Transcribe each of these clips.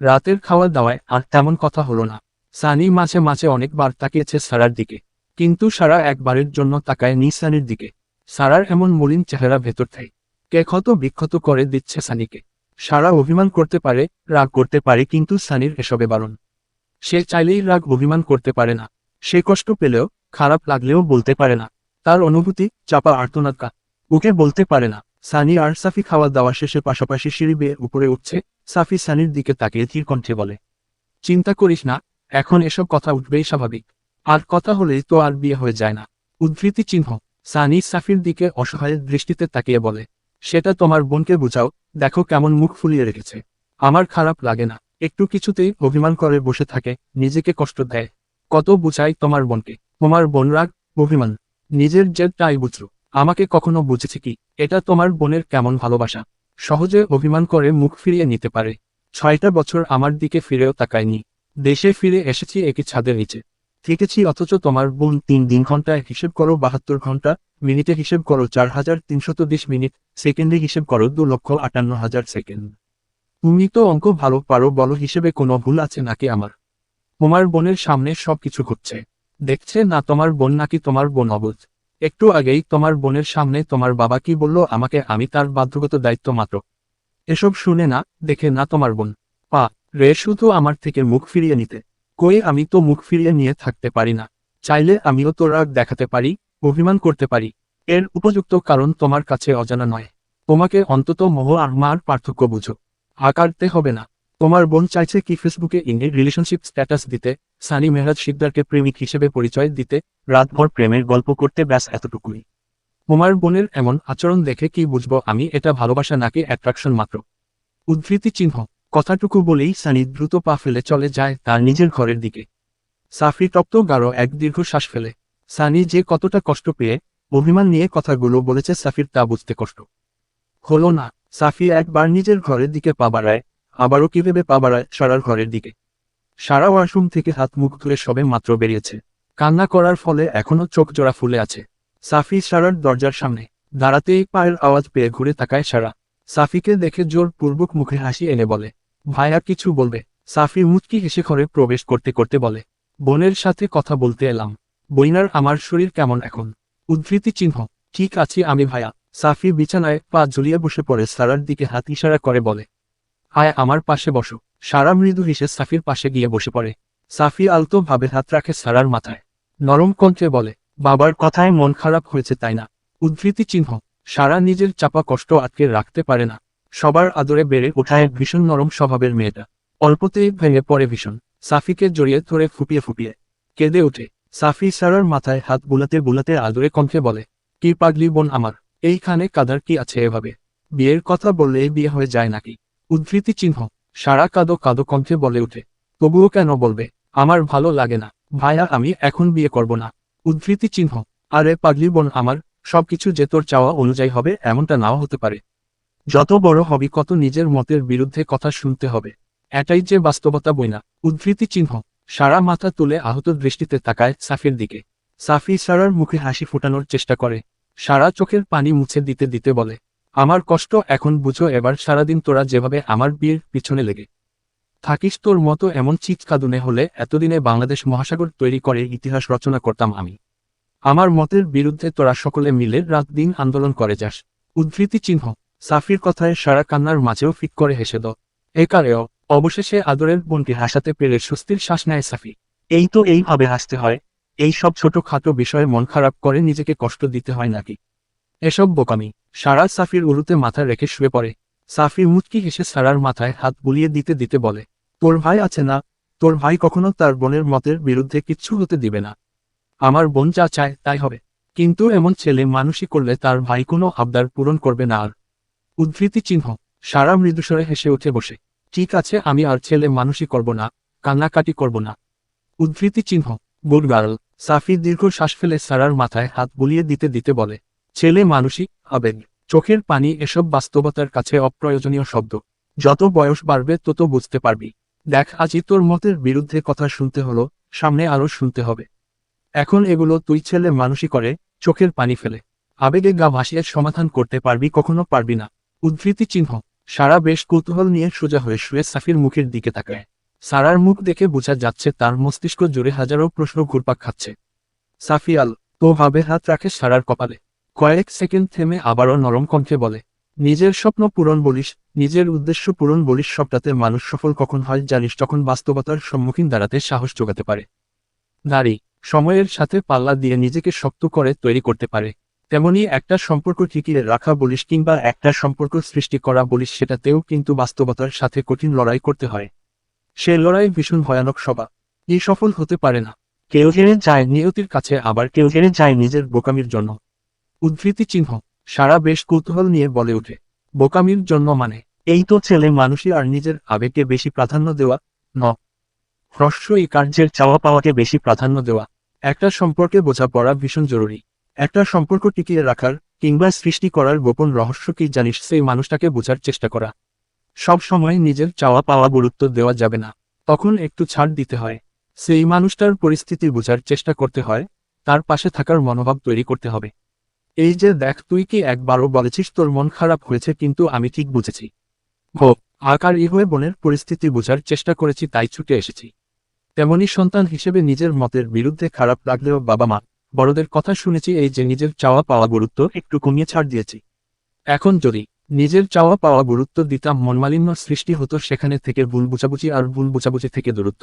রাতের খাওয়া দাওয়ায় আর তেমন কথা হলো না। সানি মাঝে মাঝে অনেকবার তাকিয়েছে সারার দিকে। কিন্তু সারা একবারের জন্য তাকায় নি সানির দিকে। সারার এমন মলিন চেহারা ভেতর থেকে। কে ক্ষত বিক্ষত করে দিচ্ছে সানিকে। সারা অভিমান করতে পারে, রাগ করতে পারে, কিন্তু সানির এসবে বারণ। সে চাইলেই রাগ অভিমান করতে পারে না। সে কষ্ট পেলেও, খারাপ লাগলেও বলতে পারে না। তার অনুভূতি চাপা আর্তনাদ ওকে বলতে পারে না। সানি আর সাফি খাওয়া দাওয়া শেষে পাশাপাশি সিঁড়ি বেয়ে উপরে উঠছে। সাফি সানির দিকে তাকিয়ে ধীর কণ্ঠে বলে, চিন্তা করিস না, এখন এসব কথা উঠবেই স্বাভাবিক। আর কথা হলেই তো আর বিয়ে হয়ে যায় না। উদ্ধৃতি চিহ্ন, সানি সাফির দিকে অসহায়ের দৃষ্টিতে তাকিয়ে বলে, সেটা তোমার বোনকে বুঝাও, দেখো কেমন মুখ ফুলিয়ে রেখেছে। আমার খারাপ লাগে না। একটু কিছুতেই অভিমান করে বসে থাকে, নিজেকে কষ্ট দেয়। কত বুঝাই তোমার বোনকে। তোমার বোন রাগ, অভিমান। নিজের জেদটাই বুঝল। আমাকে কখনো বুঝেছে কি? এটা তোমার বোনের কেমন ভালোবাসা। সহজে অভিমান করে মুখ ফিরিয়ে নিতে পারে। ছয়টা বছর আমার দিকে ফিরেও তাকায়নি। দেশে ফিরে এসেছি একই ছাদের নিচে। থেকেছি অথচ তোমার বোন তিন দিন ঘন্টায় হিসেব করো বাহাত্তর ঘণ্টা, মিনিটে হিসেব করো চার হাজার তিনশত বিশ মিনিট, সেকেন্ডে হিসেব করো দু লক্ষ আটান্ন হাজার সেকেন্ড। তুমি তো অঙ্ক ভালো পারো বলো হিসেবে কোনো ভুল আছে নাকি আমার? তোমার বোনের সামনে সবকিছু ঘটছে। দেখছে না তোমার বোন নাকি তোমার বোন অবুধ। একটু আগেই তোমার বোনের সামনে তোমার বাবা কি বলল আমাকে আমি তার বাধ্যগত দায়িত্ব মাত্র। এসব শুনে না, দেখে না তোমার বোন। পা, রে, শুধু আমার থেকে মুখ ফিরিয়ে নিতে। কই আমি তো মুখ ফিরিয়ে নিয়ে থাকতে পারি না। চাইলে আমিও তো রাগ দেখাতে পারি, অভিমান করতে পারি। এর উপযুক্ত কারণ তোমার কাছে অজানা নয়। তোমাকে অন্তত মোহ আর মার পার্থক্য বুঝো। আকারতে হবে না। তোমার বোন চাইছে কি ফেসবুকে ইংরেজ রিলেশনশিপ স্ট্যাটাস দিতে? সানি মেহরাজ শিকদারকে প্রেমিক হিসেবে পরিচয় দিতে, রাতভর প্রেমের গল্প করতে ব্যাস এতটুকুই। তোমার বোনের এমন আচরণ দেখে কি বুঝব আমি, এটা ভালোবাসা নাকি অ্যাট্রাকশন মাত্র? উদ্ধৃতি চিহ্ন। কথাটুকু বলেই সানি দ্রুত পা ফেলে চলে যায় তার নিজের ঘরের দিকে। সাফি তপ্ত গাঢ় এক দীর্ঘ শ্বাস ফেলে। সানি যে কতটা কষ্ট পেয়ে অভিমান নিয়ে কথাগুলো বলেছে, সাফির তা বুঝতে কষ্ট। হলো না। সাফি একবার নিজের ঘরের দিকে পা বাড়ায় আবারও কি ভেবে পা বাড়ায় সারার ঘরের দিকে? সারা ওয়াশরুম থেকে হাত মুখ ধুয়ে সবে মাত্র বেরিয়েছে। কান্না করার ফলে এখনও চোখ জোড়া ফুলে আছে। সাফি সারার দরজার সামনে দাঁড়াতেই পায়ের আওয়াজ পেয়ে ঘুরে তাকায় সারা। সাফিকে দেখে জোর পূর্বক মুখে হাসি এনে বলে ভাইয়া কিছু বলবে? সাফি মুচকি হেসে ঘরে প্রবেশ করতে করতে বলে, বোনের সাথে কথা বলতে এলাম। বইনার আমার শরীর কেমন এখন? উদ্ধৃতি চিহ্ন, ঠিক আছি আমি ভাইয়া। সাফি বিছানায় পা ঝুলিয়ে বসে পড়ে সারার দিকে হাত ইশারা করে বলে আয় আমার পাশে বসো। সারা মৃদু হেসে সাফির পাশে গিয়ে বসে পড়ে। সাফি আলতো ভাবে হাত রাখে সারার মাথায়। নরম কণ্ঠে বলে, বাবার কথায় মন খারাপ হয়েছে তাই না? উদ্ধৃতি চিহ্ন। সারা নিজের চাপা কষ্ট আটকে রাখতে পারে না। সবার আদরে বেড়ে ওঠায় ভীষণ নরম স্বভাবের মেয়েটা। অল্পতেই ভেঙে পড়ে ভীষণ। সাফিকে জড়িয়ে ধরে ফুপিয়ে ফুপিয়ে কেঁদে ওঠে। সাফি সারার মাথায় হাত বুলাতে বুলাতে আদরে কণ্ঠে বলে, কি পাগলি বোন আমার। এইখানে কাদার কি আছে এভাবে? বিয়ের কথা বললে বিয়ে হয়ে যায় নাকি? উদ্ধৃতি চিহ্ন। সারা কাদো কাদো কণ্ঠে বলে উঠে, তবুও কেন বলবে? আমার ভালো লাগে না। ভাইয়া আমি এখন বিয়ে করব না। উদ্ধৃতি চিহ্ন। আরে পাগলি বোন আমার, সবকিছু যে তোর চাওয়া অনুযায়ী হবে, এমনটা নাও হতে পারে। যত বড় হবি, কত নিজের মতের বিরুদ্ধে কথা শুনতে হবে। এটাই যে বাস্তবতা বই না উদ্ধৃতি চিহ্ন। সারা মাথা তুলে আহত দৃষ্টিতে তাকায় সাফির দিকে। সাফি সারার মুখে হাসি ফোটানোর চেষ্টা করে। সারা চোখের পানি মুছে দিতে দিতে বলে আমার কষ্ট, এখন বুঝো এবার সারাদিন তোরা যেভাবে আমার বিয়ের পিছনে লেগে থাকিস, তোর মতো এমন চিৎকাদুনে হলে এতদিনে বাংলাদেশ মহাসাগর তৈরি করে ইতিহাস রচনা করতাম আমি। আমার মতের বিরুদ্ধে তোরা সকলে মিলে রাত দিন আন্দোলন করে যাস। উদ্ধৃতি চিহ্ন, সাফির কথায় সারা কান্নার মাঝেও ফিক করে হেসে দ একারেও অবশেষে আদরের বোনকে হাসাতে পেরে স্বস্তির শ্বাস নেয় সাফি। এই তো এইভাবে হাসতে হয়, এই সব ছোটখাটো বিষয়ে মন খারাপ করে নিজেকে কষ্ট দিতে হয় নাকি? এসব বোকামি। সারা সাফির উরুতে মাথা রেখে শুয়ে পড়ে। সাফি মুচকি হেসে সারার মাথায় হাত বুলিয়ে দিতে দিতে বলে, তোর ভাই আছে না? তোর ভাই কখনো তার বোনের মতের বিরুদ্ধে কিচ্ছু হতে দিবে না। আমার বোন যা চায় তাই হবে। কিন্তু এমন ছেলে মানুষই করলে তার ভাই কোনো আবদার পূরণ করবে না আর। উদ্ধৃতি চিহ্ন। সারা মৃদুস্বরে হেসে উঠে বসে, ঠিক আছে, আমি আর ছেলে মানুষই করব না, কান্নাকাটি করব না। উদ্ধৃতি চিহ্ন। Good girl. সাফি দীর্ঘ শ্বাস ফেলে সারার মাথায় হাত বুলিয়ে দিতে দিতে বলে ছেলে মানুষই আবেগ চোখের পানি এসব বাস্তবতার কাছে অপ্রয়োজনীয় শব্দ। যত বয়স বাড়বে, তত বুঝতে পারবি। দেখ, আজই তোর মতের বিরুদ্ধে কথা শুনতে হলো, সামনে আরও শুনতে হবে। এখন এগুলো তুই ছেলে মানুষই করে, চোখের পানি ফেলে। আবেগে গা ভাসিয়ে সমাধান করতে পারবি, কখনো পারবি না। উদ্ধৃতি চিহ্ন। সারা বেশ কৌতূহল নিয়ে সোজা হয়ে শুয়ে সাফির মুখের দিকে তাকায়। সারার মুখ দেখে বোঝা যাচ্ছে তার মস্তিষ্ক জুড়ে হাজারো প্রশ্ন ঘুরপাক খাচ্ছে। সাফিয়াল, তো ভাবে হাত রাখে সারার কপালে। কয়েক সেকেন্ড থেমে আবারও নরম কণ্ঠে বলে, নিজের স্বপ্ন পূরণ বলিস, নিজের উদ্দেশ্য পূরণ বলিস, সবটাতে মানুষ সফল কখন হয় জানিস যখন বাস্তবতার সম্মুখীন দাঁড়াতে সাহস যোগাতে পারে। নারী, সময়ের সাথে পাল্লা দিয়ে নিজেকে শক্ত করে তৈরি করতে পারে। তেমনি একটা সম্পর্ক টিকিয়ে রাখা বলিস কিংবা একটা সম্পর্ক সৃষ্টি করা বলিস, সেটাতেও কিন্তু বাস্তবতার সাথে কঠিন লড়াই করতে হয়। সে লড়াই ভীষণ ভয়ানক সবা এই সফল হতে পারে না। কেউ হেরে যায় নিয়তির কাছে, আবার কেউ হেরে যায় নিজের বোকামির জন্য। উদ্ধৃতি চিহ্ন সারা বেশ কৌতূহল নিয়ে বলে ওঠে, বোকামির জন্য মানে। এই তো ছেলে মানুষই আর নিজের আবেগকে বেশি প্রাধান্য দেওয়া, ন। হ্রস্ব এই কার্যের চাওয়া পাওয়াকে বেশি প্রাধান্য দেওয়া। একটা সম্পর্কে বোঝাপড়া ভীষণ জরুরি। একটা সম্পর্ক টিকিয়ে রাখার কিংবা সৃষ্টি করার গোপন রহস্য কি জানিস সেই মানুষটাকে বোঝার চেষ্টা করা। সব সময় নিজের চাওয়া পাওয়া গুরুত্ব দেওয়া যাবে না, তখন একটু ছাড় দিতে হয়। সেই মানুষটার পরিস্থিতি বোঝার চেষ্টা করতে হয়, তার পাশে থাকার মনোভাব তৈরি করতে হবে। এই যে দেখ, তুই কি একবারও বলেছিস তোর মন খারাপ হয়েছে কিন্তু আমি ঠিক বুঝেছি। হো আকার হয়ে বোনের পরিস্থিতি বোঝার চেষ্টা করেছি তাই ছুটে এসেছি। তেমনি সন্তান হিসেবে নিজের মতের বিরুদ্ধে খারাপ লাগলেও বাবা মা, বড়দের কথা শুনেছি এই যে নিজের চাওয়া পাওয়া গুরুত্ব একটু কমিয়ে ছাড় দিয়েছি। এখন যদি নিজের চাওয়া পাওয়া গুরুত্ব দিতাম মনমালিন্য সৃষ্টি হতো সেখানে থেকে ভুল বুঝাবুঝি আর ভুল বুঝাবুঝি থেকে দূরত্ব।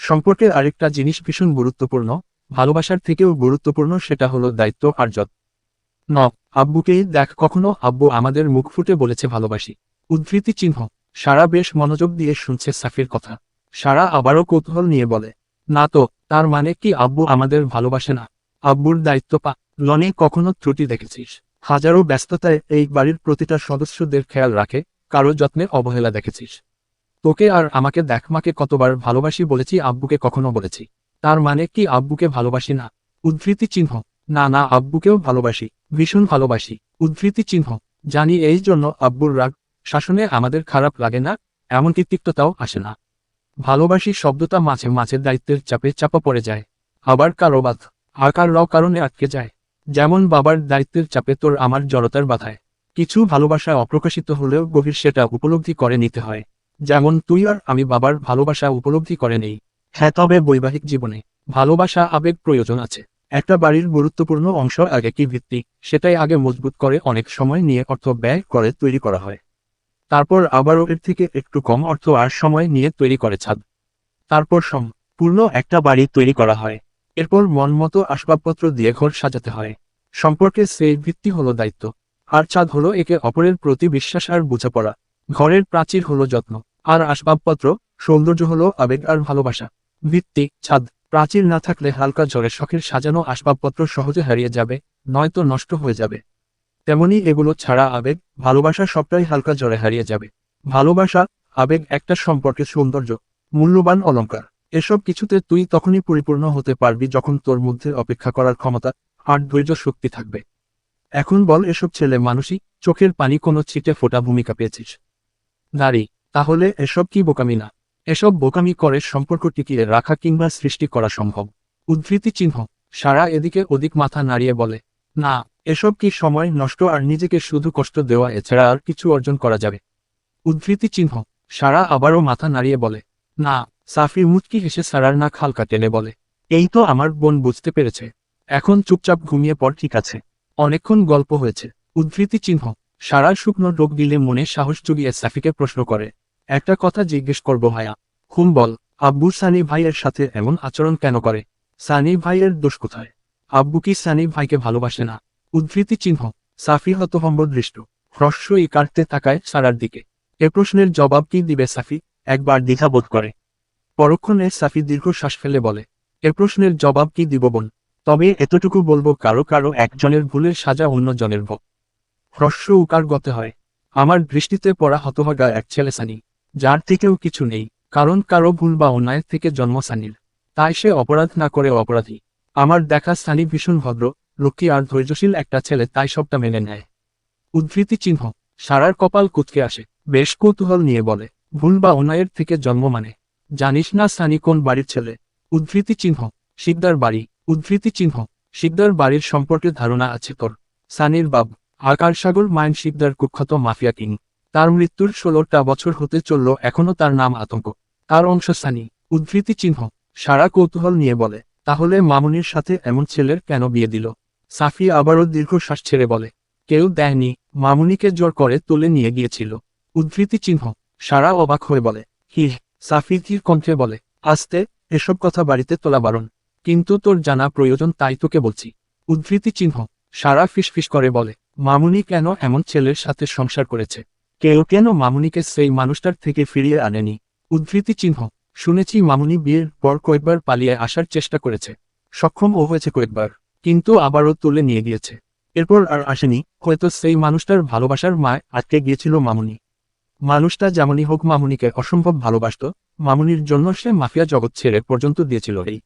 সম্পর্কের আরেকটা জিনিস ভীষণ গুরুত্বপূর্ণ, ভালোবাসার থেকেও গুরুত্বপূর্ণ সেটা হলো দায়িত্ব আর যত ন আব্বুকেই দেখ, কখনো আব্বু আমাদের মুখ ফুটে বলেছে ভালোবাসি। উদ্ধৃতি চিহ্ন, সারা বেশ মনোযোগ দিয়ে শুনছে সাফির কথা। সারা আবারও কৌতূহল নিয়ে বলে, না তো, তার মানে কি আব্বু আমাদের ভালোবাসে না? আব্বুর দায়িত্ব পা, লনে কখনো ত্রুটি দেখেছিস? হাজারো ব্যস্ততায় এই বাড়ির প্রতিটা সদস্যদের খেয়াল রাখে, কারও যত্নে অবহেলা দেখেছিস। তোকে আর আমাকে দেখ, মাকে কতবার ভালোবাসি বলেছি, আব্বুকে কখনো বলেছি। তার মানে কি আব্বুকে ভালোবাসি না? উদ্ধৃতি চিহ্ন না না, আব্বুকেও ভালোবাসি, ভীষণ ভালোবাসি। উদ্ধৃতি চিহ্ন, জানি এই জন্য আব্বুর রাগ, শাসনে আমাদের খারাপ লাগে না, এমনকি তিক্ততাও আসে না। ভালোবাসি শব্দটা মাঝে মাঝে দায়িত্বের চাপে চাপা পড়ে যায়। আবার কারও বাধ, আকার র কারণে আটকে যায়। যেমন বাবার দায়িত্বের চাপে তোর আমার জড়তার বাধায়। কিছু ভালোবাসা অপ্রকাশিত হলেও গভীর সেটা উপলব্ধি করে নিতে হয়। যেমন তুই আর আমি বাবার ভালোবাসা উপলব্ধি করে নেই। হ্যাঁ তবে বৈবাহিক জীবনে ভালোবাসা আবেগ প্রয়োজন আছে। একটা বাড়ির গুরুত্বপূর্ণ অংশ আগে কি ভিত্তিক সেটাই আগে মজবুত করে অনেক সময় নিয়ে অর্থ ব্যয় করে তৈরি করা হয়। তারপর আবারও এর থেকে একটু কম অর্থ আর সময় নিয়ে তৈরি করে ছাদ। তারপর সম্পূর্ণ একটা বাড়ি তৈরি করা হয়। এরপর মন মতো আসবাবপত্র দিয়ে ঘর সাজাতে হয়। সম্পর্কে সেই ভিত্তি হলো দায়িত্ব। আর ছাদ হলো একে অপরের প্রতি বিশ্বাস আর বোঝাপড়া। ঘরের প্রাচীর হলো যত্ন। আর আসবাবপত্র, সৌন্দর্য হলো আবেগ আর ভালোবাসা। ভিত্তি, ছাদ। প্রাচীর না থাকলে হালকা ঝড়ে শখের সাজানো আসবাবপত্র সহজে হারিয়ে যাবে, নয়তো নষ্ট হয়ে যাবে। তেমনি এগুলো ছাড়া আবেগ, ভালোবাসা সবটাই হালকা জ্বরে হারিয়ে যাবে। ভালোবাসা, আবেগ একটা সম্পর্কের সৌন্দর্য, মূল্যবান অলংকার এসব কিছুতে তুই তখনই পরিপূর্ণ হতে পারবি যখন তোর মধ্যে অপেক্ষা করার ক্ষমতা আর ধৈর্য শক্তি থাকবে। এখন বল এসব ছেলে মানুষই চোখের পানি কোনো ছিটে ফোটা ভূমিকা পেয়েছিস। নারী, তাহলে এসব কি বোকামি না? এসব বোকামি করে সম্পর্ক টিকিয়ে রাখা কিংবা সৃষ্টি করা সম্ভব। উদ্ধৃতি চিহ্ন। সারা এদিকে ওদিক মাথা নাড়িয়ে বলে, না, এসব কি সময় নষ্ট আর নিজেকে শুধু কষ্ট দেওয়া এছাড়া আর কিছু অর্জন করা যাবে? উদ্ধৃতি চিহ্ন। সারা আবারও মাথা নাড়িয়ে বলে, না, সাফি মুচকি হেসে সারার না খালকা টেনে বলে, এই তো আমার বোন বুঝতে পেরেছে। এখন চুপচাপ ঘুমিয়ে পড়, ঠিক আছে। অনেকক্ষণ গল্প হয়েছে। উদ্ধৃতি চিহ্ন। সারা শুকনো রোগ দিলে মনে সাহস জুগিয়ে সাফিকে প্রশ্ন করে একটা কথা জিজ্ঞেস করব ভাইয়া। হুম বল, আব্বু সানি ভাইয়ের সাথে এমন আচরণ কেন করে? সানি ভাইয়ের দোষ কোথায়? আব্বু কি সানি ভাইকে ভালোবাসে না? উদ্ধৃতি চিহ্ন, সাফি হতভম্ব দৃষ্ট। ই কাটতে তাকায় সারার দিকে। এ প্রশ্নের জবাব কি দিবে সাফি? একবার দ্বিধা বোধ করে। পরক্ষণে সাফি দীর্ঘ শ্বাস ফেলে বলে, এ প্রশ্নের জবাব কি দিব বোন? তবে এতটুকু বলব কারও কারও একজনের ভুলের সাজা অন্যজনের ভোগ। হ্রস্ব উকার গতে হয়। আমার দৃষ্টিতে পড়া হতভাগা এক ছেলে সানি। যার থেকেও কিছু নেই, কারণ কারও ভুল বা অন্যায়ের থেকে জন্ম সানির তাই সে অপরাধ না করে অপরাধী। আমার দেখা সানি ভীষণ ভদ্র, লক্ষ্মী আর ধৈর্যশীল একটা ছেলে তাই সবটা মেনে নেয়। উদ্ধৃতি চিহ্ন, সারার কপাল কুতকে আসে, বেশ কৌতূহল নিয়ে বলে, ভুল বা অন্যায়ের থেকে জন্ম মানে? জানিস না সানি কোন বাড়ির ছেলে? উদ্ধৃতি চিহ্ন, শিকদার বাড়ি। উদ্ধৃতি চিহ্ন, শিকদার বাড়ির সম্পর্কে ধারণা আছে তোর। সানির বাব আকার সাগর মাইন শিকদার কুখ্যাত মাফিয়া কিং। তার মৃত্যুর ষোলোটা বছর হতে চলল এখনও তার নাম আতঙ্ক। তার অংশ উদ্ধৃতি চিহ্ন, সারা কৌতূহল নিয়ে বলে, তাহলে মামুনির সাথে এমন ছেলের কেন বিয়ে দিল? সাফি আবারও দীর্ঘশ্বাস ছেড়ে বলে, কেউ দেয়নি, মামুনিকে জোর করে তুলে নিয়ে গিয়েছিল। উদ্ধৃতি চিহ্ন, সারা অবাক হয়ে বলে হি সাফি ধীর কণ্ঠে বলে, আস্তে, এসব কথা বাড়িতে তোলা বারণ। কিন্তু তোর জানা প্রয়োজন তাই তোকে বলছি। উদ্ধৃতি চিহ্ন, সারা ফিসফিস করে বলে, মামুনি কেন এমন ছেলের সাথে সংসার করেছে? কেউ কেন মামুনিকে সেই মানুষটার থেকে ফিরিয়ে আনেনি? উদ্ধৃতি চিহ্ন। শুনেছি মামুনি বিয়ের পর কয়েকবার পালিয়ে আসার চেষ্টা করেছে। সক্ষম ও হয়েছে কয়েকবার, কিন্তু আবারও তুলে নিয়ে গিয়েছে। এরপর আর আসেনি, হয়তো সেই মানুষটার ভালোবাসার মায় আটকে গিয়েছিল মামুনি। মানুষটা যেমনই হোক মামুনিকে অসম্ভব ভালোবাসত, মামুনির জন্য সে মাফিয়া জগৎ ছেড়ে পর্যন্ত দিয়েছিল এই।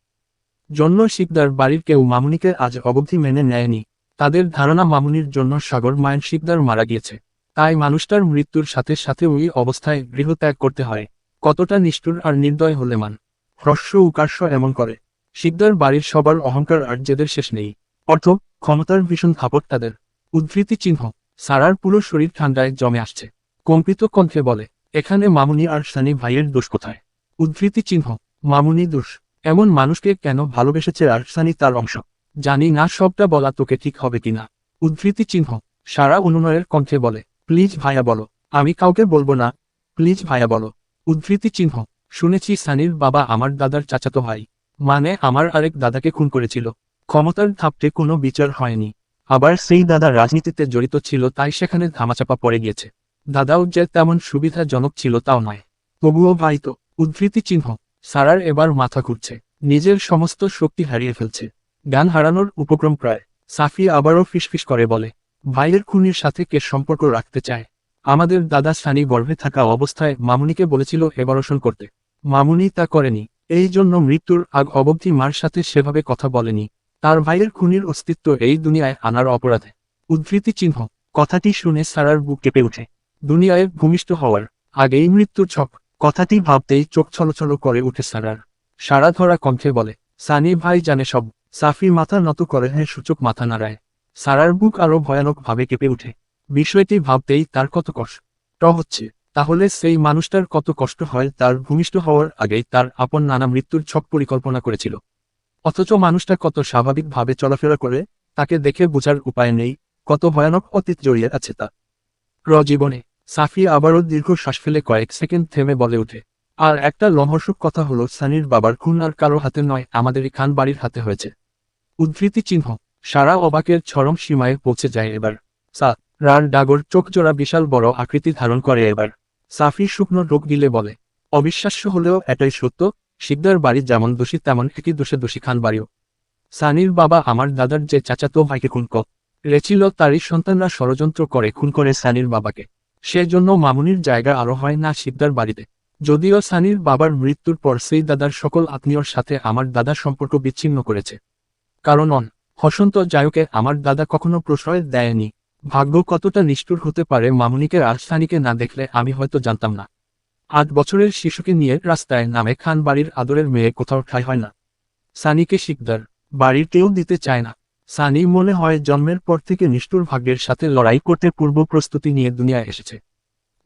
জন্য শিকদার বাড়ির কেউ মামুনিকে আজ অবধি মেনে নেয়নি। তাদের ধারণা মামুনির জন্য সাগর মায়ের শিকদার মারা গিয়েছে। তাই মানুষটার মৃত্যুর সাথে সাথে ওই অবস্থায় গৃহত্যাগ করতে হয়। কতটা নিষ্ঠুর আর নির্দয় হলে মান। হ্রস্ব উকার্ষ এমন করে। শিকদার বাড়ির সবার অহংকার আর জেদের শেষ নেই। অর্থ, ক্ষমতার ভীষণ থাপট তাদের। উদ্ধৃতি চিহ্ন, সারার পুরো শরীর ঠান্ডায় জমে আসছে। কম্পিত কণ্ঠে বলে, এখানে মামুনি আর সানি ভাইয়ের দোষ কোথায়? উদ্ধৃতি চিহ্ন, মামুনি দোষ। এমন মানুষকে কেন ভালোবেসেছে আর সানি তার অংশ? জানি না সবটা বলা তোকে ঠিক হবে কিনা। উদ্ধৃতি চিহ্ন, সারা অনুনয়ের কণ্ঠে বলে প্লিজ ভাইয়া বলো, আমি কাউকে বলব না। প্লিজ ভাইয়া বলো। উদ্ধৃতি চিহ্ন। শুনেছি সানির বাবা আমার দাদার চাচাতো ভাই। মানে আমার আরেক দাদাকে খুন করেছিল। ক্ষমতার ধাপটে কোনো বিচার হয়নি। আবার সেই দাদা রাজনীতিতে জড়িত ছিল, তাই সেখানে ধামাচাপা পড়ে গিয়েছে। দাদাও যে তেমন সুবিধাজনক ছিল তাও নয়। তবুও ভাই তো, উদ্ধৃতি চিহ্ন। সারার এবার মাথা ঘুরছে। নিজের সমস্ত শক্তি হারিয়ে ফেলছে। জ্ঞান হারানোর উপক্রম প্রায়। সাফি আবারও ফিসফিস করে বলে ভাইয়ের খুনির সাথে কে সম্পর্ক রাখতে চায়? আমাদের দাদা সানি গর্ভে থাকা অবস্থায় মামুনিকে বলেছিল এবারশন করতে। মামুনি তা করেনি। এই জন্য মৃত্যুর আগ অবধি মার সাথে সেভাবে কথা বলেনি। তার ভাইয়ের খুনির অস্তিত্ব এই দুনিয়ায় আনার অপরাধে। উদ্ধৃতি চিহ্ন। কথাটি শুনে সারার বুক কেঁপে উঠে দুনিয়ায় ভূমিষ্ঠ হওয়ার আগেই মৃত্যুর ছক। কথাটি ভাবতেই চোখ ছলছল করে উঠে সারার। সারা ধরা কণ্ঠে বলে, সানি ভাই জানে সব। সাফি মাথা নত করে হ্যাঁ সূচক মাথা নাড়ায়। সারার বুক আরও ভয়ানক ভাবে কেঁপে উঠে বিষয়টি ভাবতেই তার কত কষ্ট। হচ্ছে, তাহলে সেই মানুষটার কত কষ্ট হয় তার ভূমিষ্ঠ হওয়ার আগেই তার আপন নানা মৃত্যুর ছক পরিকল্পনা করেছিল। অথচ মানুষটা কত স্বাভাবিকভাবে চলাফেরা করে, তাকে দেখে বোঝার উপায় নেই, কত ভয়ানক অতীত জড়িয়ে আছে তা। রজীবনে সাফি আবারও দীর্ঘ শ্বাস ফেলে কয়েক সেকেন্ড থেমে বলে উঠে আর একটা লমহর্ষক কথা হলো সানির বাবার খুন আর কারও হাতে নয়, আমাদেরই খান বাড়ির হাতে হয়েছে। উদ্ধৃতি চিহ্ন সারা অবাকের চরম সীমায় পৌঁছে যায় এবার। সা, রান ডাগর চোখজোড়া বিশাল বড় আকৃতি ধারণ করে এবার। সাফি শুকনো রোগ দিলে বলে, অবিশ্বাস্য হলেও এটাই সত্য, শিকদার বাড়ি যেমন দোষী তেমন একই দোষে দোষী খান বাড়িও। সানির বাবা আমার দাদার যে চাচাতো ভাইকে খুন রেছিল তারই সন্তানরা ষড়যন্ত্র করে খুন করে সানির বাবাকে। সেজন্য মামুনির জায়গা আরও হয় না শিকদার বাড়িতে। যদিও সানির বাবার মৃত্যুর পর সেই দাদার সকল আত্মীয়র সাথে আমার দাদার সম্পর্ক বিচ্ছিন্ন করেছে। কারণ অন হসন্ত জায়কে আমার দাদা কখনো প্রশ্রয় দেয়নি। ভাগ্য কতটা নিষ্ঠুর হতে পারে মামুনিকে সানিকে না দেখলে আমি হয়তো জানতাম না। আট বছরের শিশুকে নিয়ে রাস্তায় নামে খান বাড়ির আদরের মেয়ে কোথাও ঠাই হয় না। সানিকে শিকদার কেউ দিতে চায় না। সানি মনে হয় জন্মের পর থেকে নিষ্ঠুর ভাগ্যের সাথে লড়াই করতে পূর্ব প্রস্তুতি নিয়ে দুনিয়ায় এসেছে।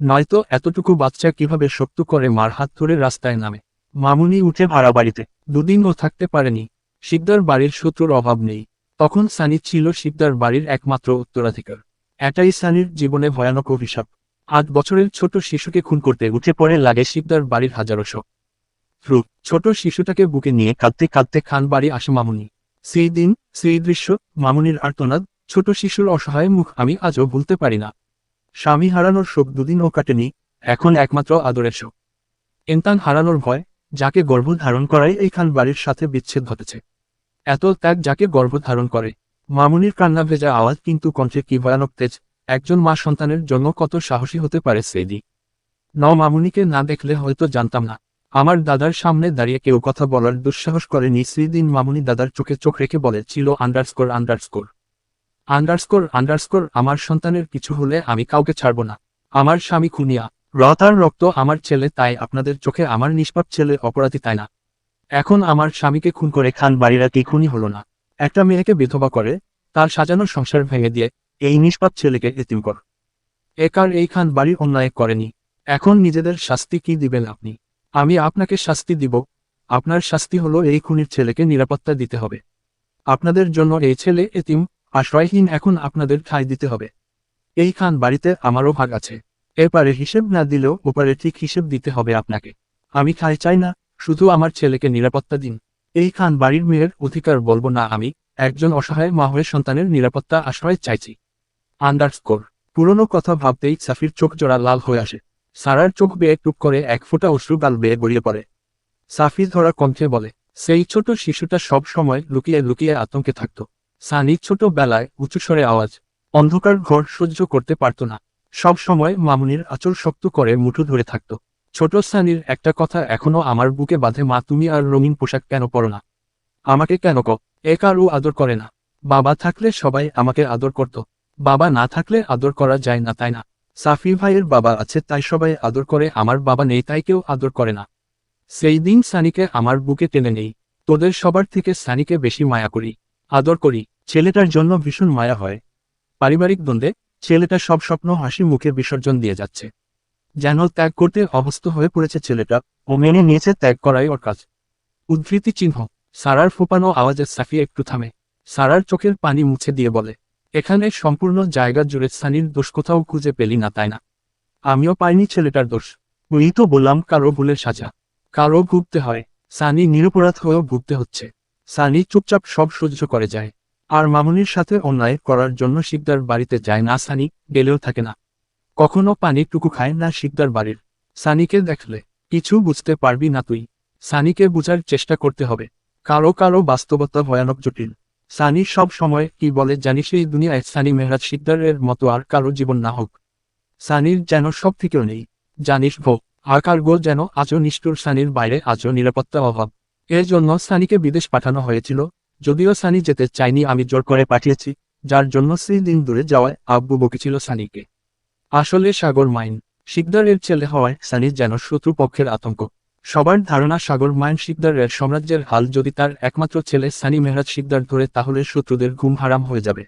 নয়তো এতটুকু বাচ্চা কীভাবে শক্ত করে মার হাত ধরে রাস্তায় নামে? মামুনি উঠে ভাড়া বাড়িতে। দুদিনও থাকতে পারেনি। শিকদার বাড়ির শত্রুর অভাব নেই। তখন সানি ছিল শিকদার বাড়ির একমাত্র উত্তরাধিকার। এটাই সানির জীবনে ভয়ানক অভিশাপ। আট বছরের ছোট শিশুকে খুন করতে উঠে পড়ে লাগে শিকদার বাড়ির হাজারো শোক ছোট শিশুটাকে বুকে নিয়ে কাঁদতে কাঁদতে খান বাড়ি আসে মামুনি। সেই দিন, সেই দৃশ্য, মামুনির আর্তনাদ, ছোট শিশুর অসহায় মুখ আমি আজও ভুলতে পারি না। স্বামী হারানোর শোক দুদিনও কাটেনি, এখন একমাত্র আদরের শোক। এন্তান হারানোর ভয়, যাকে গর্ভ ধারণ করাই এই খান বাড়ির সাথে বিচ্ছেদ ঘটেছে। এত ত্যাগ যাকে গর্ভ ধারণ করে। মামুনির কান্না ভেজা আওয়াজ কিন্তু কণ্ঠে কি ভয়ানক তেজ, একজন মা সন্তানের জন্য কত সাহসী হতে পারে সেদি। ন মামুনিকে না দেখলে হয়তো জানতাম না। আমার দাদার সামনে দাঁড়িয়ে কেউ কথা বলার দুঃসাহস করেনি সেদিন মামুনি দাদার চোখে চোখ রেখে বলে, ছিল আন্ডারস্কোর আন্ডারস্কোর আন্ডারস্কোর আন্ডারস্কোর আমার সন্তানের কিছু হলে আমি কাউকে ছাড়ব না। আমার স্বামী খুনিয়া। রতার রক্ত আমার ছেলে, তাই আপনাদের চোখে আমার নিষ্পাপ ছেলে অপরাধী তাই না? এখন আমার স্বামীকে খুন করে খান বাড়িরা কি খুনি হলো না। একটা মেয়েকে বিধবা করে, তার সাজানো সংসার ভেঙে দিয়ে, এই নিষ্পাপ ছেলেকে এতিম কর। একার এই খান বাড়ি অন্যায় করেনি? এখন নিজেদের শাস্তি কি দিবেন আপনি? আমি আপনাকে শাস্তি দিব। আপনার শাস্তি হলো এই খুনির ছেলেকে নিরাপত্তা দিতে হবে। আপনাদের জন্য এই ছেলে এতিম, আশ্রয়হীন এখন আপনাদের ঠাঁই দিতে হবে। এই খান বাড়িতে আমারও ভাগ আছে। এপারে হিসেব না দিলেও ওপারে ঠিক হিসেব দিতে হবে আপনাকে। আমি খাই চাই না শুধু আমার ছেলেকে নিরাপত্তা দিন। এই খান বাড়ির মেয়ের অধিকার বলব না আমি, একজন অসহায় মাহের সন্তানের নিরাপত্তা আশ্রয় চাইছি। আন্ডারস্কোর পুরনো কথা ভাবতেই সাফির চোখ জোড়া লাল হয়ে আসে। সারার চোখ বেয়ে টুক করে এক ফোঁটা অশ্রু গাল বেয়ে গড়িয়ে পড়ে। সাফি ধরা কণ্ঠে বলে, সেই ছোট শিশুটা সব সময় লুকিয়ে লুকিয়ে আতঙ্কে থাকত। সানি ছোট বেলায় উঁচু স্বরে আওয়াজ, অন্ধকার ঘর সহ্য করতে পারত না। সব সময় মামুনির আঁচল শক্ত করে মুঠো ধরে থাকত। ছোট সানির একটা কথা এখনও আমার বুকে বাঁধে, মা, তুমি আর রঙিন পোশাক কেন পরো না? আমাকে কেন ক? এ কারও আদর করে না। বাবা থাকলে সবাই আমাকে আদর করত। বাবা না থাকলে আদর করা যায় না, তাই না? সাফি ভাইয়ের বাবা আছে, তাই সবাই আদর করে, আমার বাবা নেই, তাই কেউ আদর করে না। সেই দিন সানিকে আমার বুকে টেনে নেই। তোদের সবার থেকে সানিকে বেশি মায়া করি, আদর করি। ছেলেটার জন্য ভীষণ মায়া হয়। পারিবারিক দ্বন্দ্বে ছেলেটা সব স্বপ্ন, হাসি, মুখে বিসর্জন দিয়ে যাচ্ছে। যেন ত্যাগ করতে অবস্থ হয়ে পড়েছে ছেলেটা ও মেনে নিয়েছে ত্যাগ করাই ওর কাজ। উদ্ধৃতি চিহ্ন, সারার ফোপানো আওয়াজে সাফি একটু থামে। সারার চোখের পানি মুছে দিয়ে বলে, এখানে সম্পূর্ণ জায়গা জুড়ে সানির দোষ কোথাও খুঁজে পেলি না তাই না? আমিও পাইনি ছেলেটার দোষ। ওই তো বললাম, কারও ভুলের সাজা। কারও ভুগতে হয়। সানি নিরপরাধ হয়েও ভুগতে হচ্ছে। সানি চুপচাপ সব সহ্য করে যায়। আর মামুনির সাথে অন্যায় করার জন্য শিকদার বাড়িতে যায় না, সানি গেলেও থাকে না। কখনো পানি টুকু খায় না শিকদার বাড়ির। সানিকে দেখলে, কিছু বুঝতে পারবি না তুই। সানিকে বুঝার চেষ্টা করতে হবে। কারও কারও বাস্তবতা ভয়ানক জটিল। সানি সব সময় কি বলে জানিস এই দুনিয়ায় সানি মেহরাজ শিকদারের মতো আর কারও জীবন না হোক। সানির যেন সব থেকেও নেই। জানিস ভো, আর কার্গো যেন আজও নিষ্ঠুর সানির বাইরে আজও নিরাপত্তা অভাব। এর জন্য সানিকে বিদেশ পাঠানো হয়েছিল। যদিও সানি যেতে চাইনি আমি জোর করে পাঠিয়েছি। যার জন্য সেই দিন দূরে যাওয়ায় আব্বু বকেছিল সানিকে। আসলে সাগর মাইন শিকদারের ছেলে হওয়ায় সানির যেন শত্রুপক্ষের আতঙ্ক। সবার ধারণা সাগর মাইন শিকদারের সাম্রাজ্যের হাল যদি তার একমাত্র ছেলে সানি মেহরাজ শিকদার ধরে তাহলে শত্রুদের ঘুম হারাম হয়ে যাবে।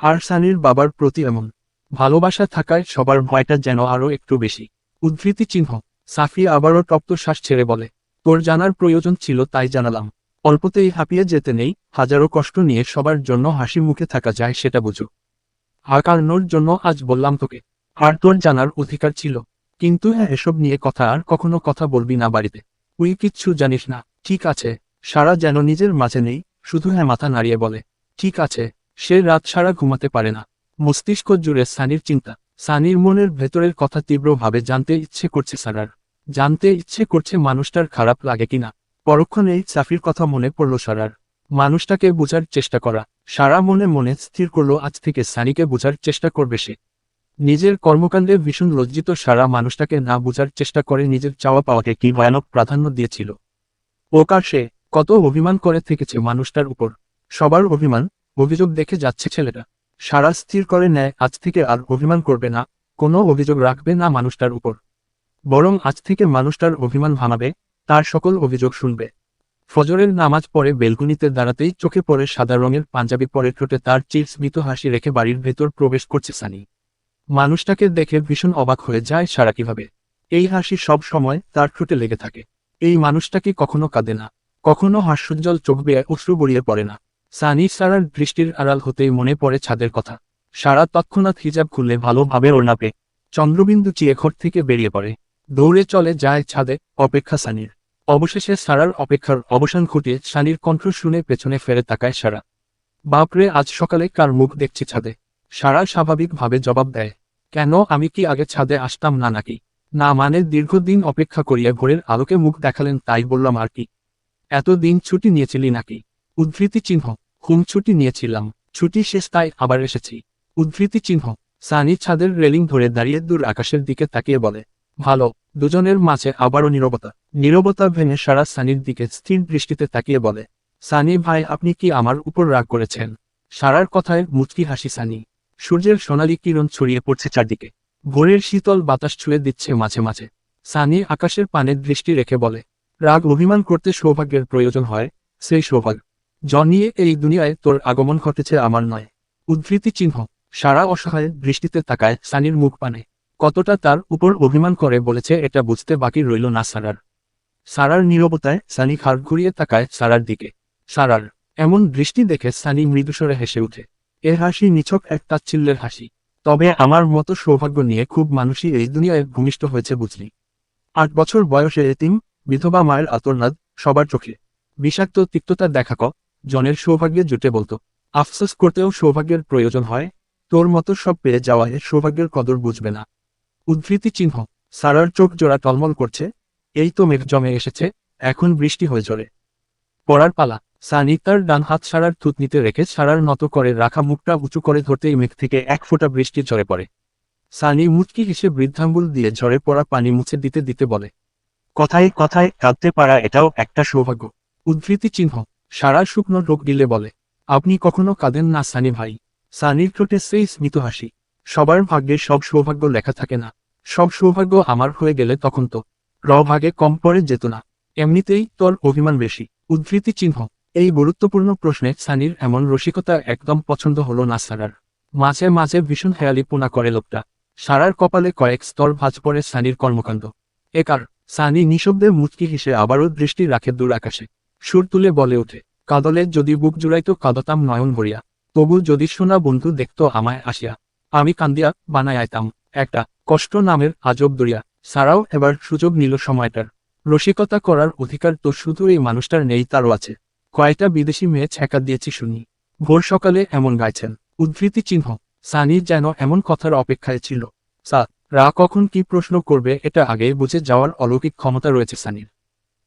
আর সানির বাবার প্রতি এমন ভালোবাসা থাকায় সবার ভয়টা যেন আরও একটু বেশি। উদ্ধৃতি চিহ্ন, সাফি আবারও তপ্ত শ্বাস ছেড়ে বলে, তোর জানার প্রয়োজন ছিল তাই জানালাম। অল্পতেই হাঁপিয়ে যেতে নেই, হাজারো কষ্ট নিয়ে সবার জন্য হাসি মুখে থাকা যায় সেটা বুঝো। হাকারনোর জন্য আজ বললাম তোকে আর জানার অধিকার ছিল। কিন্তু হ্যাঁ এসব নিয়ে কথা আর কখনো কথা বলবি না বাড়িতে। তুই কিচ্ছু জানিস না। ঠিক আছে, সারা যেন নিজের মাঝে নেই, শুধু হ্যাঁ মাথা নাড়িয়ে বলে। ঠিক আছে, সে রাত সারা ঘুমাতে পারে না। মস্তিষ্ক জুড়ে সানির চিন্তা। সানির মনের ভেতরের কথা তীব্রভাবে জানতে ইচ্ছে করছে সারার। জানতে ইচ্ছে করছে মানুষটার খারাপ লাগে কিনা। পরক্ষণেই সাফির কথা মনে পড়ল সারার। মানুষটাকে বোঝার চেষ্টা করা। সারা মনে মনে স্থির করল আজ থেকে সানিকে বোঝার চেষ্টা করবে সে। নিজের কর্মকাণ্ডে ভীষণ লজ্জিত সারা মানুষটাকে না বোঝার চেষ্টা করে নিজের চাওয়া পাওয়াকে কি ভয়ানক প্রাধান্য দিয়েছিল। সে কত অভিমান করে থেকেছে মানুষটার উপর। সবার অভিমান, অভিযোগ দেখে যাচ্ছে ছেলেটা। সারা স্থির করে নেয়, আজ থেকে আর অভিমান করবে না, কোনো অভিযোগ রাখবে না মানুষটার উপর। বরং আজ থেকে মানুষটার অভিমান ভাঙাবে, তার সকল অভিযোগ শুনবে। ফজরের নামাজ পরে বেলকুনিতে দাঁড়াতেই চোখে পড়ে সাদা রঙের পাঞ্জাবি পরে ঠোঁটে তার চির স্মিত হাসি রেখে বাড়ির ভেতর প্রবেশ করছে সানি। মানুষটাকে দেখে ভীষণ অবাক হয়ে যায় সারা কীভাবে। এই হাসি সব সময় তার ঠোঁটে লেগে থাকে। এই মানুষটা কি কখনো কাঁদে না। কখনো হাস্যজ্জ্বল চোখ বেয়ে অশ্রু বড়িয়ে পড়ে না। সানি সারার দৃষ্টির আড়াল হতেই মনে পড়ে ছাদের কথা। সারা তৎক্ষণাৎ হিজাব খুললে ভালোভাবে ওড়নাপে চন্দ্রবিন্দু চিয়ে ঘর থেকে বেরিয়ে পড়ে। দৌড়ে চলে যায় ছাদে অপেক্ষা সানির। অবশেষে সারার অপেক্ষার অবসান ঘটিয়ে সানির কণ্ঠ শুনে পেছনে ফেরে তাকায় সারা। বাপরে, আজ সকালে কার মুখ দেখছি ছাদে? সারা স্বাভাবিকভাবে জবাব দেয়, কেন আমি কি আগে ছাদে আসতাম না নাকি? না মানে দীর্ঘদিন অপেক্ষা করিয়া ভোরের আলোকে মুখ দেখালেন তাই বললাম আর কি। এতদিন ছুটি নিয়েছিলি নাকি? উদ্ধৃতি চিহ্ন হুম ছুটি নিয়েছিলাম, ছুটি শেষ তাই আবার এসেছি। উদ্ধৃতি চিহ্ন, সানি ছাদের রেলিং ধরে দাঁড়িয়ে দূর আকাশের দিকে তাকিয়ে বলে, ভালো, দুজনের মাঝে আবারও নীরবতা। নীরবতা ভেঙে সারা সানির দিকে স্থির দৃষ্টিতে তাকিয়ে বলে, সানি ভাই, আপনি কি আমার উপর রাগ করেছেন? সারার কথায় মুচকি হাসি, সানি। সূর্যের সোনালি কিরণ ছড়িয়ে পড়ছে চারদিকে। ভোরের শীতল বাতাস ছুঁয়ে দিচ্ছে মাঝে মাঝে। সানি আকাশের পানে দৃষ্টি রেখে বলে, রাগ অভিমান করতে সৌভাগ্যের প্রয়োজন হয়, সেই সৌভাগ্য। জনিয়ে এই দুনিয়ায় তোর আগমন ঘটেছে আমার নয়। উদ্ধৃতি চিহ্ন। সারা অসহায় দৃষ্টিতে তাকায় সানির মুখ পানে। কতটা তার উপর অভিমান করে বলেছে এটা বুঝতে বাকি রইল না সারার। সারার নীরবতায় সানি খাড় ঘুরিয়ে তাকায় সারার দিকে। সারার, এমন দৃষ্টি দেখে সানি মৃদুস্বরে হেসে ওঠে এ হাসি নিছক এক তাচ্ছিল্যের হাসি। তবে আমার মতো সৌভাগ্য নিয়ে খুব মানুষই এই দুনিয়ায় ভূমিষ্ঠ হয়েছে বুঝলি। আট বছর বয়সে এতিম, বিধবা মায়ের আতরনাদ সবার চোখে। বিষাক্ত তিক্ততা দেখা ক জনের সৌভাগ্যে জুটে বলতো। আফসোস করতেও সৌভাগ্যের প্রয়োজন হয়, তোর মতো সব পেয়ে যাওয়ায় সৌভাগ্যের কদর বুঝবে না। উদ্ধৃতি চিহ্ন, সারার চোখ জোড়া টলমল করছে, এই তো মেঘ জমে এসেছে, এখন বৃষ্টি হয়ে চলে পড়ার পালা সানি তার ডান হাত সারার থুতনিতে রেখে সারার নত করে রাখা মুখটা উঁচু করে ধরতেই মেঘ থেকে এক ফোঁটা বৃষ্টি ঝরে পড়ে। সানি মুচকি হেসে বৃদ্ধাঙ্গুল দিয়ে ঝরে পড়া পানি মুছে দিতে দিতে বলে, কথায় কথায় কাঁদতে পারা এটাও একটা সৌভাগ্য। উদ্ধৃতি চিহ্ন, সারা শুকনো রোগ গিলে বলে, আপনি কখনো কাঁদেন না সানি ভাই। সানির ঠোঁটে সেই স্মিত হাসি, সবার ভাগ্যে সব সৌভাগ্য লেখা থাকে না। সব সৌভাগ্য আমার হয়ে গেলে তখন তো র ভাগে কম পড়ে যেত না, এমনিতেই তোর অভিমান বেশি। উদ্ধৃতি চিহ্ন এই গুরুত্বপূর্ণ প্রশ্নে সানির এমন রসিকতা একদম পছন্দ হলো না সারার। মাঝে মাঝে ভীষণ হেয়ালি পোনা করে লোকটা। সারার কপালে কয়েক স্তর ভাজ পড়ে সানির কর্মকাণ্ড। একার সানি নিঃশব্দে মুচকি হেসে আবারও দৃষ্টি রাখে দূর আকাশে। সুর তুলে বলে ওঠে, কাদলে যদি বুক জুড়াইতো কাদতাম নয়ন ভরিয়া। তবু যদি শোনা বন্ধু দেখত আমায় আসিয়া। আমি কান্দিয়া বানায় আইতাম, একটা কষ্ট নামের আজব দরিয়া। সারাও এবার সুযোগ নিল সময়টার। রসিকতা করার অধিকার তো শুধু এই মানুষটার নেই, তারও আছে। কয়টা বিদেশি মেয়ে ছ্যাঁকা দিয়েছি শুনি। ভোর সকালে এমন গাইছেন। উদ্ধৃতি চিহ্ন। সানি যেন এমন কথার অপেক্ষায় ছিল। সা রা কখন কি প্রশ্ন করবে এটা আগে বুঝে যাওয়ার অলৌকিক ক্ষমতা রয়েছে সানির।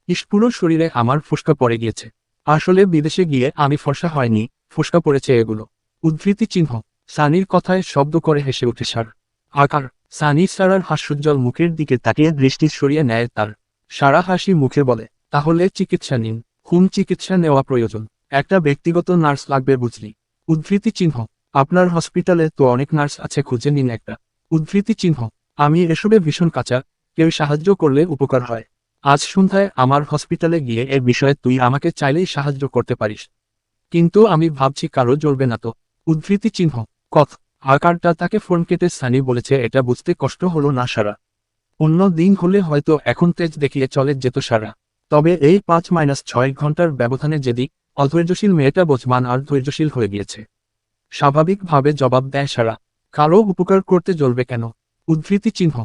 ইস্পুরো শরীরে আমার ফুসকা পড়ে গিয়েছে। আসলে বিদেশে গিয়ে আমি ফর্সা হয়নি, ফুসকা পড়েছে এগুলো। উদ্ধৃতি চিহ্ন। সানির কথায় শব্দ করে হেসে উঠে সার আকার। সানি সারার হাস্যোজ্জ্বল মুখের দিকে তাকিয়ে দৃষ্টি সরিয়ে নেয় তার। সারা হাসি মুখে বলে, তাহলে চিকিৎসা নিন। হুম চিকিৎসা নেওয়া প্রয়োজন। একটা ব্যক্তিগত নার্স লাগবে বুঝলি। উদ্ধৃতি চিহ্ন। আপনার হসপিটালে তো অনেক নার্স আছে, খুঁজে নিন একটা। উদ্ধৃতি চিহ্ন। আমি এসবে ভীষণ কাঁচা। কেউ সাহায্য করলে উপকার হয়। আজ সন্ধ্যায় আমার হসপিটালে গিয়ে এ বিষয়ে তুই আমাকে চাইলেই সাহায্য করতে পারিস। কিন্তু আমি ভাবছি কারও জ্বলবে না তো। উদ্ধৃতি চিহ্ন। কথ আকারটা তাকে ফোন কেটে সানি বলেছে, এটা বুঝতে কষ্ট হলো না, সারা। অন্য দিন হলে হয়তো এখন তেজ দেখিয়ে চলে যেত সারা। তবে এই পাঁচ মাইনাস ছয় ঘণ্টার ব্যবধানে যেদিক অধৈর্যশীল মেয়েটা বোঝমান আর ধৈর্যশীল হয়ে গিয়েছে, স্বাভাবিকভাবে জবাব দেয় সারা। কারও উপকার করতে জ্বলবে কেন? উদ্ধৃতি চিহ্ন।